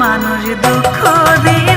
মানুষ দুঃখ দিয়ে